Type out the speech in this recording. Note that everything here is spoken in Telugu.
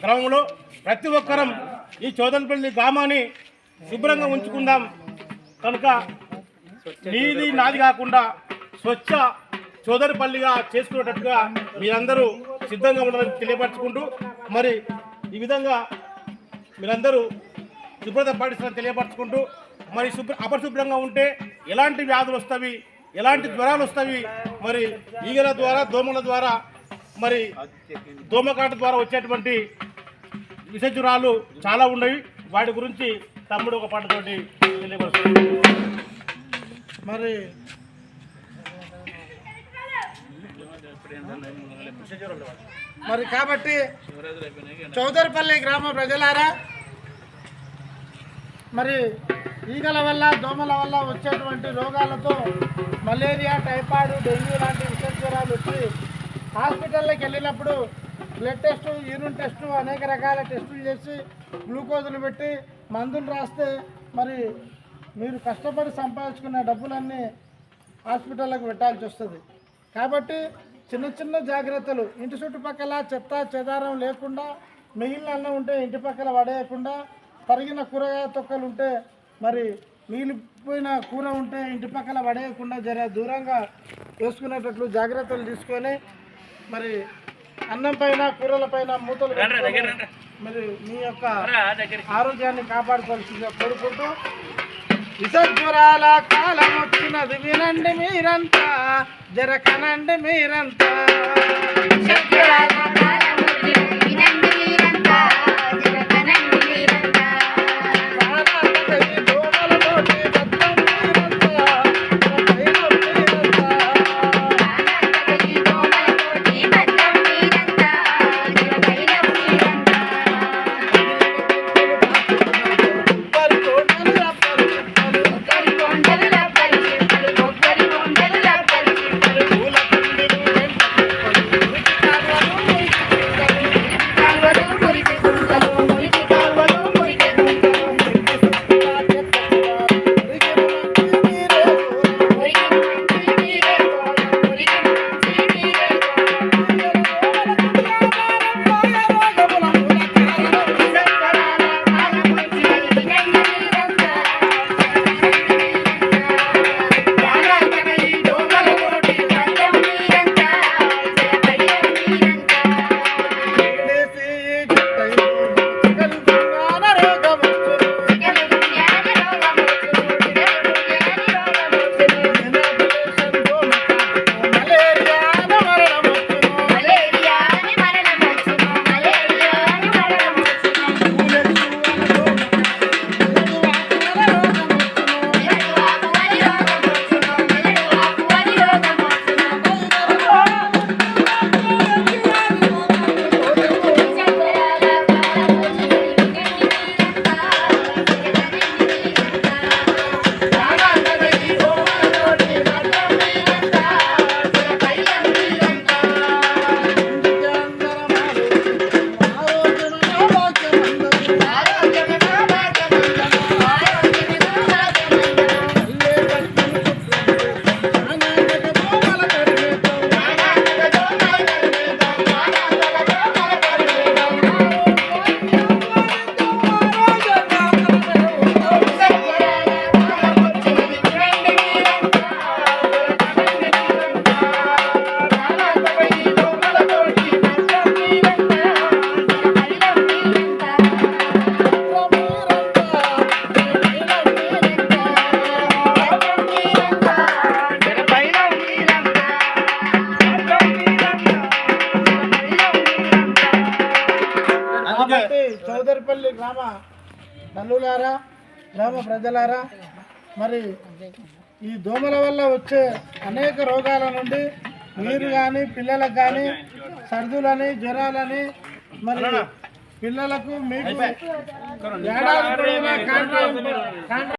క్రమంలో ప్రతి ఒక్కరం ఈ చోదనపల్లి గ్రామాన్ని శుభ్రంగా ఉంచుకుందాం. కనుక నీది నాది కాకుండా స్వచ్ఛ చోదరిపల్లిగా చేసుకునేటట్టుగా మీరందరూ సిద్ధంగా ఉండాలని తెలియపరచుకుంటూ మరి ఈ విధంగా మీరందరూ శుభ్రత పాటిస్తారని తెలియపరచుకుంటూ మరి శుభ్ర అపరిశుభ్రంగా ఉంటే ఎలాంటి వ్యాధులు వస్తాయి ఎలాంటి జ్వరాలు వస్తాయి మరి ఈగల ద్వారా దోమల ద్వారా మరి దోమకాట ద్వారా వచ్చేటువంటి విష చాలా ఉన్నాయి. వాటి గురించి తమ్ముడు ఒక పాటతోటి తెలియపరుస్తుంది మరి మరి కాబట్టి చౌదరిపల్లి గ్రామ ప్రజలారా మరి ఈగల వల్ల దోమల వల్ల వచ్చేటువంటి రోగాలతో మలేరియా టైఫాయిడ్ డెంగ్యూ లాంటి విషజ్వరాలు వచ్చి హాస్పిటల్లోకి వెళ్ళినప్పుడు బ్లడ్ టెస్ట్ యూరిన్ టెస్ట్ అనేక రకాల టెస్టులు చేసి గ్లూకోజులు పెట్టి మందులు రాస్తే మరి మీరు కష్టపడి సంపాదించుకున్న డబ్బులన్నీ హాస్పిటల్లకు పెట్టాల్సి వస్తుంది. కాబట్టి చిన్న చిన్న జాగ్రత్తలు ఇంటి చుట్టుపక్కల చెత్త చెదారం లేకుండా మిగిలిన అన్నం ఉంటే ఇంటి పక్కల పడేయకుండా తరిగిన కూరగాయ తొక్కలు ఉంటే మరి మిగిలిపోయిన కూర ఉంటే ఇంటి పక్కల పడేయకుండా జర దూరంగా వేసుకునేటట్లు జాగ్రత్తలు తీసుకొని మరి అన్నం పైన కూరల పైన మూతలు మరి మీ యొక్క ఆరోగ్యాన్ని కాపాడుకోవాల్సిందిగా కోరుకుంటూ విసజ్వరాల కాలం వచ్చినది వినండి మీరంతా జరకనండి మీరంతా. తల్లులారా గ్రామ ప్రజలారా మరి ఈ దోమల వల్ల వచ్చే అనేక రోగాల నుండి మీరు కానీ పిల్లలకు కానీ సర్దులని జ్వరాలని మరి పిల్లలకు మీకు ఏడాది